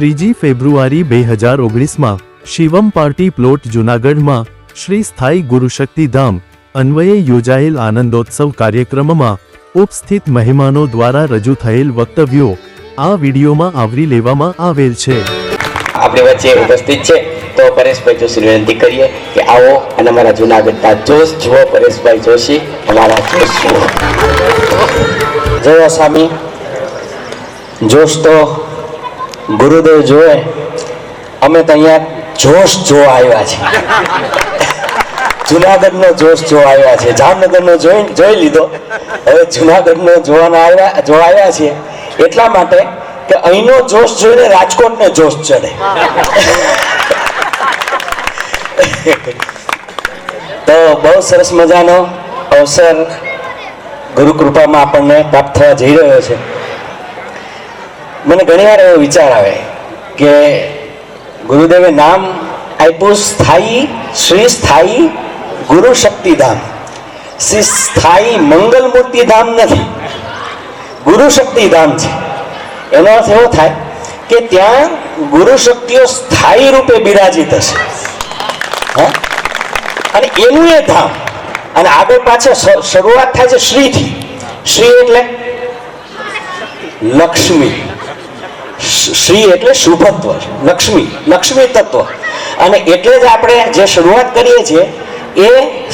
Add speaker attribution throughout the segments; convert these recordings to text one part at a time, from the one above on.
Speaker 1: ત્રીજી ફેબ્રુઆરી બે હજાર ઓગણીસમાં શિવમ પાર્ટી પ્લોટ જૂનાગઢમાં શ્રી સ્થાયી ગુરુશક્તિ અન્વયે યોજાયેલ આનંદોત્સવ કાર્યક્રમમાં ઉપસ્થિત મહેમાનો દ્વારા રજૂ થયેલ વક્તવ્યો આ વિડીયોમાં આવરી લેવામાં આવેલ છે.
Speaker 2: આપણી વચ્ચે ઉપસ્થિત છે. તો પરેશભાઈ જોશી વિનંતી કરીએ કે આવો અને અમારા જૂનાગઢના જોશ જુઓ પરેશભાઈ જોશી, અમારા જોશ જુઓ. જય સ્વામી. જોશ તો ગુરુદેવ જોવે, અમે તો અહીંયા જોશ જોવા આવ્યા છે જુનાગઢનો જોશ જોવા આવ્યા છે જામનગરનો જોઈ જોઈ લીધો. હવે જુનાગઢનો જોવાના આવ્યા જોવા આવ્યા છીએ. એટલા માટે કે અહીંનો જોશ જોઈને રાજકોટનો જોશ ચડે. તો બહુ સરસ મજાનો અવસર ગુરુ કૃપામાં આપણને પ્રાપ્ત થવા જઈ રહ્યો છે. મને ઘણીવાર એવો વિચાર આવે કે ગુરુદેવે નામ આપ્યું સ્થાયી, શ્રી સ્થાયી ગુરુ શક્તિધામ. શ્રી સ્થાયી મંગલ મૂર્તિ ધામ નથી. ગુરુ શક્તિધામ છે. એનો અર્થ એવો થાય કે ત્યાં ગુરુ શક્તિઓ સ્થાયી રૂપે બિરાજિત હશે. હા? અને એનું એ ધામ. અને આગળ પાછળ શરૂઆત થાય છે શ્રીથી. શ્રી એટલે લક્ષ્મી. શ્રી એટલે શુભત્વ લક્ષ્મી લક્ષ્મી તત્વ. અને એટલે જ આપણે જે શરૂઆત કરીએ છીએ, એ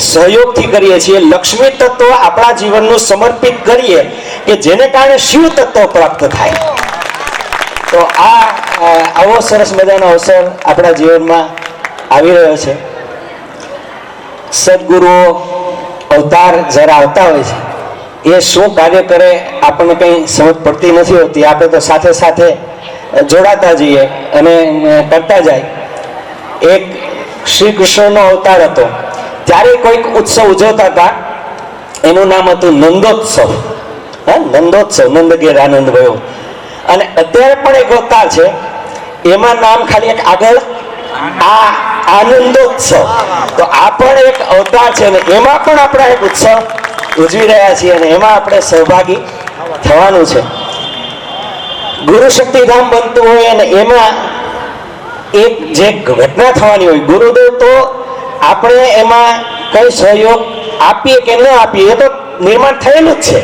Speaker 2: સહયોગથી કરીએ છીએ. લક્ષ્મી તત્વ આપણા જીવનનું સમર્પિત કરીએ કે જેને કારણે શિવ તત્વ પ્રાપ્ત થાય. તો આ આવો સરસ મજાનો અવસર આપણા જીવનમાં આવી રહ્યો છે. સદગુરુઓ અવતાર જ્યારે આવતા હોય છે, એ શું કાર્ય કરે આપણને કંઈ સમજ પડતી નથી હોતી. આપણે તો સાથે સાથે જોડાતા જઈએ અને કરતા જાય. એક શ્રી કૃષ્ણનો અવતાર હતો. ત્યારે કોઈક ઉત્સવ ઉજવતા હતા, એનું નામ હતું નંદોત્સવ. હા, નંદોત્સવ, નંદગીર આનંદ ભયો અને અત્યારે પણ એક અવતાર છે. એમાં નામ ખાલી એક આગળ આ આનંદોત્સવ. તો આ પણ એક અવતાર છે અને એમાં પણ આપણે એક ઉત્સવ ઉજવી રહ્યા છીએ અને એમાં આપણે સહભાગી થવાનું છે. ગુરુ શક્તિધામ બનતું હોય અને એમાં એક જે ઘટના થવાની હોય, ગુરુદેવ તો આપણે એમાં કઈ સહયોગ આપીએ કે ન આપીએ, એ તો નિર્માણ થયેલું જ છે.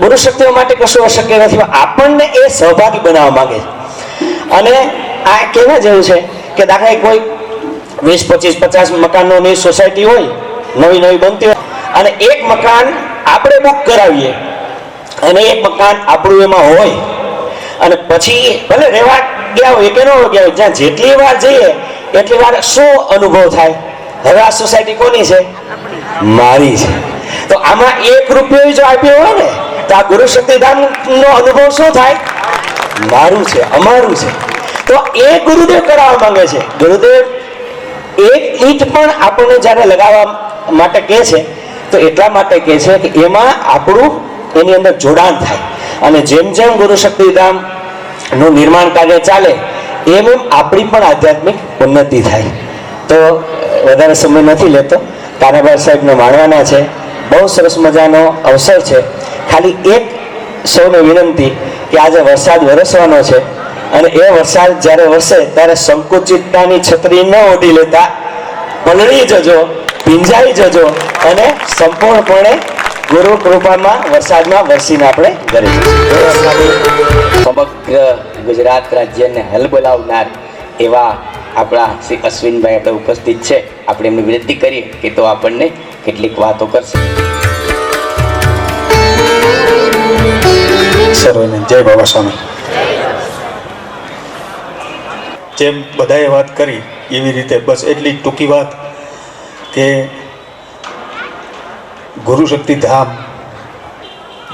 Speaker 2: ગુરુ શક્તિઓ માટે કશું અશક્ય નથી આપણને એ સહભાગી બનાવવા માંગે છે. અને આ કેવા જેવું છે કે દાખલા કોઈ વીસ, પચીસ, પચાસ મકાનોની સોસાયટી હોય નવી નવી બનતી હોય, અને એક મકાન આપણે બુક કરાવીએ અને એક મકાન આપણું એમાં હોય. અને પછી ભલે રહેવા ગયા હોય કે ન ગયા હોય, જ્યાં જેટલી વાર જઈએ, એટલી વાર શું અનુભવ થાય? હવે આ સોસાયટી કોની છે? મારી છે. તો આમાં એક રૂપિયો જો આપ્યો હોય ને, તો આ ગુરુ શક્તિધામ નો અનુભવ શું થાય? મારું છે, અમારું છે. તો એ ગુરુદેવ કરાવવા માંગે છે. ગુરુદેવ એક ઈંટ પણ આપણને જ્યારે લગાવવા માટે કહે છે, તો એટલા માટે કહે છે કે એમાં આપણું એની અંદર જોડાણ થાય. અને જેમ જેમ ગુરુ શક્તિધામનું નિર્માણ કાર્ય ચાલે, એમ એમ આપણી પણ આધ્યાત્મિક ઉન્નતિ થાય. તો વધારે સમય નથી લેતો. કાનાભાઈ સાહેબને માણવાના છે. બહુ સરસ મજાનો અવસર છે. ખાલી એક સૌને વિનંતી કે આજે વરસાદ વરસવાનો છે. અને એ વરસાદ જ્યારે વરસે, ત્યારે સંકુચિતતાની છત્રી ન ઓઢી લેતા, પલળી જજો, ભીંજાઈ જજો અને સંપૂર્ણપણે ગુરુ કૃપામાં વરસાદમાં વરસીને આપણે ઘરે સમગ્ર ગુજરાત રાજ્યને હલબલાવનાર એવા આપણા શ્રી અશ્વિનભાઈ આપણે ઉપસ્થિત છે. આપણે એમની વિનંતી કરીએ કે તો આપણને કેટલીક વાતો કરશે.
Speaker 3: સર્વને જય બાબા સ્વામી. જેમ બધાએ વાત કરી એવી રીતે બસ એટલી ટૂંકી વાત કે ગુરુ શક્તિ ધામ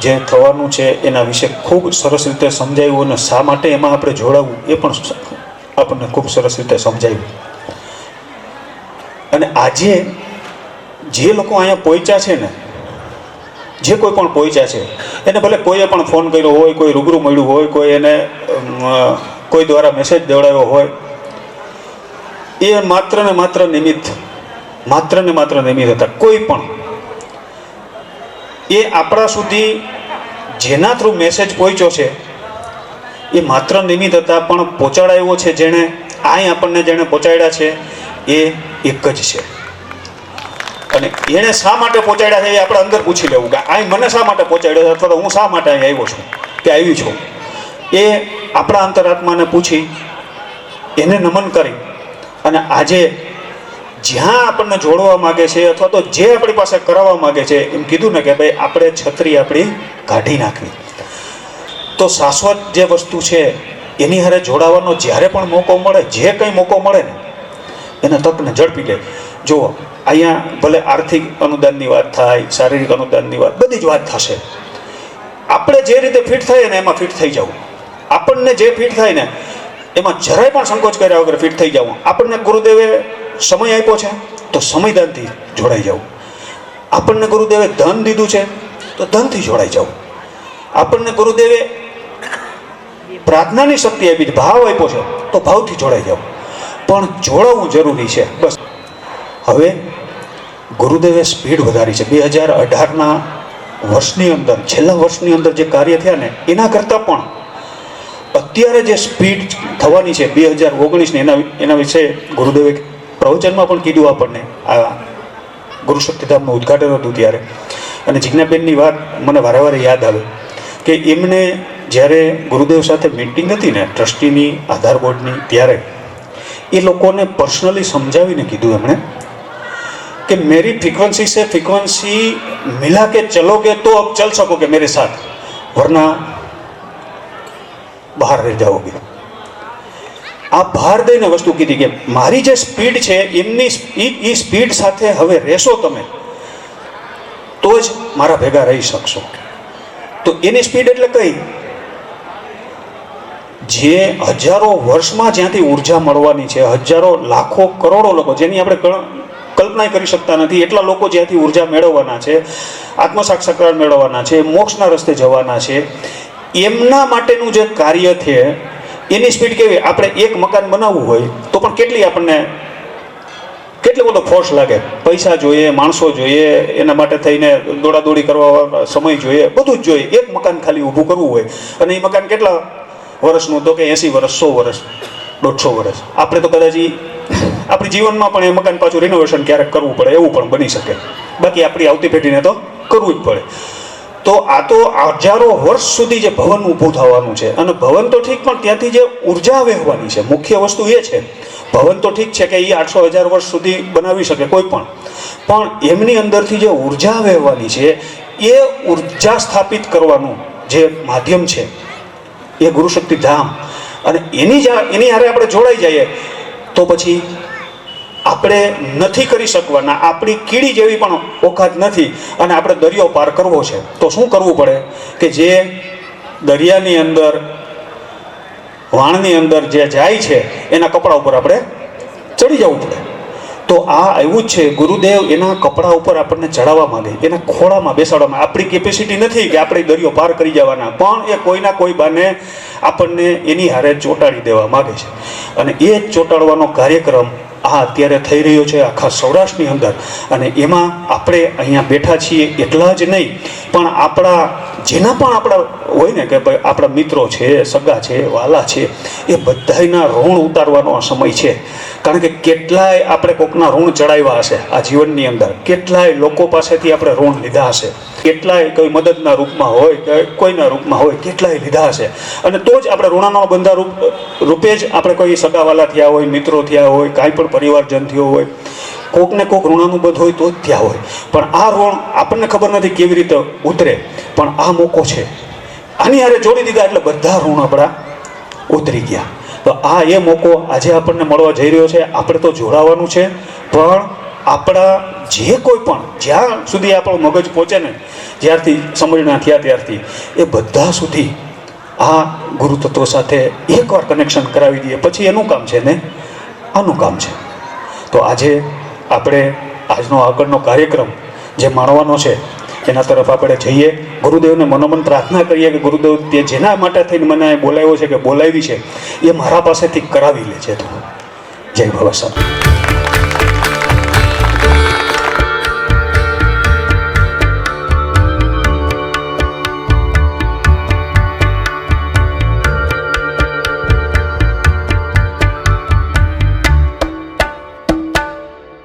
Speaker 3: જે થવાનું છે એના વિશે ખૂબ સરસ રીતે સમજાવ્યું અને શા માટે એમાં આપણે જોડાવવું એ પણ આપણને ખૂબ સરસ રીતે સમજાવ્યું અને આજે જે લોકો અહીંયા પહોંચ્યા છે ને, જે કોઈ પણ પહોંચ્યા છે, એને ભલે કોઈએ પણ ફોન કર્યો હોય, કોઈ રૂબરૂ મળ્યું હોય, કોઈ એને કોઈ દ્વારા મેસેજ દેવડાવ્યો હોય, એ માત્ર ને માત્ર નિમિત્ત, માત્ર ને માત્ર નિમિત્ત હતા. કોઈ પણ એ આપણા સુધી જેના થ્રુ મેસેજ પહોંચ્યો છે, એ માત્ર નિમિત્ત હતા, પણ પહોંચાડાયો છે જેણે અહીં આપણને જેણે પહોંચાડ્યા છે, એ એક જ છે. અને એણે શા માટે પહોંચાડ્યા છે એ આપણે અંદર પૂછી લેવું કે અહીં મને શા માટે પહોંચાડ્યો છે? અથવા તો હું શા માટે અહીં આવ્યો છું? કે આવી છું? એ આપણા અંતરાત્માને પૂછી, એને નમન કરી અને આજે જ્યાં આપણને જોડવા માગે છે અથવા તો જે આપણી પાસે કરાવવા માગે છે, એમ કીધું ને કે ભાઈ, આપણે છત્રી આપણી કાઢી નાખવી. તો શાશ્વત જે વસ્તુ છે, એની હારે જોડાવાનો જ્યારે પણ મોકો મળે, જે કંઈ મોકો મળે ને, એને તકને ઝડપી લે. જુઓ, અહીંયા ભલે આર્થિક અનુદાનની વાત થાય, શારીરિક અનુદાનની વાત, બધી જ વાત થશે. આપણે જે રીતે ફિટ થઈએ ને, એમાં ફિટ થઈ જવું. આપણને જે ફિટ થાય ને, એમાં જરાય પણ સંકોચ કર્યા વગર ફિટ થઈ જવું. આપણને ગુરુદેવે સમય આપ્યો છે, તો સમયદાનથી જોડાઈ જવું આપણને ગુરુદેવે ધન દીધું છે, તો ધનથી જોડાઈ જવું આપણને ગુરુદેવે પ્રાર્થનાની શક્તિ આપી, ભાવ આપ્યો છે, તો ભાવથી જોડાઈ જવું પણ જોડાવવું જરૂરી છે, બસ. હવે ગુરુદેવે સ્પીડ વધારી છે. બે હજાર અઢારના વર્ષની અંદર, છેલ્લા વર્ષની અંદર જે કાર્ય થયા ને, એના કરતાં પણ અત્યારે જે સ્પીડ થવાની છે, બે હજાર ઓગણીસની, એના એના વિશે ગુરુદેવે પ્રવચનમાં પણ કીધું આપણને આ ગુરુ શક્તિધામનું ઉદ્ઘાટન હતું ત્યારે અને જિજ્ઞાબેનની વાત મને વારે વારે યાદ આવે કે એમને જ્યારે ગુરુદેવ સાથે મિટિંગ હતી ને ટ્રસ્ટીની આધાર બોર્ડની ત્યારે એ લોકોને પર્સનલી સમજાવીને કીધું એમણે कि मेरी फ्रीक्वेंसी से फ्रीक्वेंसी मिला के चलोगे तो अब चल सकोगे मेरे साथ वरना બહાર રહી જાઓગે આ ભાર દઈને વસ્તુ કીધી કે મારી જે સ્પીડ છે, એમની એ સ્પીડ સાથે હવે રહેશો તમે, તો જ મારા ભેગા રહી શકશો. તો એની સ્પીડ એટલે કઈ? જે હજારો વર્ષમાં જ્યાંથી ઊર્જા મળવાની છે, હજારો લાખો કરોડો લોકો, જેની આપણે કલ્પના કરી શકતા નથી, એટલા લોકો જ્યાંથી ઊર્જા મેળવવાના છે આત્મસાક્ષાત્કાર મેળવવાના છે, મોક્ષના રસ્તે જવાના છે, એમના માટેનું જે કાર્ય છે એની સ્પીડ કેવી? આપણે એક મકાન બનાવવું હોય તો પણ કેટલી આપણને કેટલો બધો ફોર્સ લાગે? પૈસા જોઈએ, માણસો જોઈએ, એના માટે થઈને દોડાદોડી કરવા સમય જોઈએ, બધું જ જોઈએ. એક મકાન ખાલી ઊભું કરવું હોય અને એ મકાન કેટલા વર્ષનું તો કે એંસી વર્ષ, સો વર્ષ, દોઢસો વર્ષ? આપણે તો કદાચ આપણી જીવનમાં પણ એ મકાન પાછું રિનોવેશન ક્યારેક કરવું પડે, એવું પણ બની શકે. બાકી આપણી આવતી પેઢીને તો કરવું જ પડે. તો આ તો હજારો વર્ષ સુધી જે ભવન ઊભું થવાનું છે. અને ભવન તો ઠીક, પણ ત્યાંથી જે ઊર્જા વહેવાની છે, મુખ્ય વસ્તુ એ છે, ભવન તો ઠીક છે કે એ આઠસો હજાર વર્ષ સુધી બનાવી શકે કોઈ પણ. પણ એમની અંદરથી જે ઊર્જા વહેવાની છે, એ ઊર્જા સ્થાપિત કરવાનું જે માધ્યમ છે, એ ગુરુશક્તિ ધામ. અને એની જ એની હારે આપણે જોડાઈ જઈએ, તો પછી આપણે નથી કરી શકવાના. આપણી કીડી જેવી પણ ઓકાત નથી અને આપણે દરિયો પાર કરવો છે. તો શું કરવું પડે? કે જે દરિયાની અંદર, વાણની અંદર જે જાય છે, એના કપડા ઉપર આપણે ચડી જવું પડે. તો આ એવું જ છે, ગુરુદેવ એના કપડા ઉપર આપણને ચડાવવા માંગે. એના ખોળામાં બેસાડવામાં આપણી કેપેસિટી નથી કે આપણે દરિયો પાર કરી જવાના. પણ એ કોઈના કોઈ બાને આપણને એની હારે ચોંટાડી દેવા માગે છે. અને એ ચોંટાડવાનો કાર્યક્રમ આ અત્યારે થઈ રહ્યો છે આખા સૌરાષ્ટ્રની અંદર. અને એમાં આપણે અહીંયા બેઠા છીએ એટલા જ નહીં, પણ આપણા જેના પણ આપણા હોય ને કે ભાઈ આપણા મિત્રો છે, સગા છે, વાલા છે, એ બધાયના ઋણ ઉતારવાનો આ સમય છે. કારણ કે કેટલાય આપણે કોકના ઋણ ચડાવ્યા હશે આ જીવનની અંદર. કેટલાય લોકો પાસેથી આપણે ઋણ લીધા હશે. કેટલાય કોઈ મદદના રૂપમાં હોય કે કોઈના રૂપમાં હોય, કેટલાય લીધા હશે. અને તો જ આપણે ઋણાનો બંધા રૂપ રૂપે જ આપણે કોઈ સગાવાલા થયા હોય, મિત્રો થયા હોય, કાંઈ પણ પરિવારજન થયો હોય, કોકને કોક બધ હોય તો જ થયા હોય. પણ આ ઋણ આપણને ખબર નથી કેવી રીતે ઉતરે. પણ આ મોકો છે. આની હારે જોડી દીધા એટલે બધા ઋણ આપણા ઉતરી ગયા. તો આ એ મોકો આજે આપણને મળવા જઈ રહ્યો છે. આપણે તો જોડાવાનું છે, પણ આપણા જે કોઈ પણ જ્યાં સુધી આપણો મગજ પહોંચે ને, જ્યારથી સમજણા થયા ત્યારથી, એ બધા સુધી આ ગુરુ તત્વ સાથે એકવાર કનેક્શન કરાવી દઈએ. પછી એનું કામ છે ને, આનું કામ છે. તો આજે આપણે આજનો આગળનો કાર્યક્રમ જે માણવાનો છે એના તરફ આપણે જઈએ, ગુરુદેવને મનોમન પ્રાર્થના કરીએ કે ગુરુદેવ તે જેના માટે થઈને મને બોલાવ્યો છે કે બોલાવી છે, એ મારા પાસેથી કરાવી લે છે તો. જય ભવા સાહેબ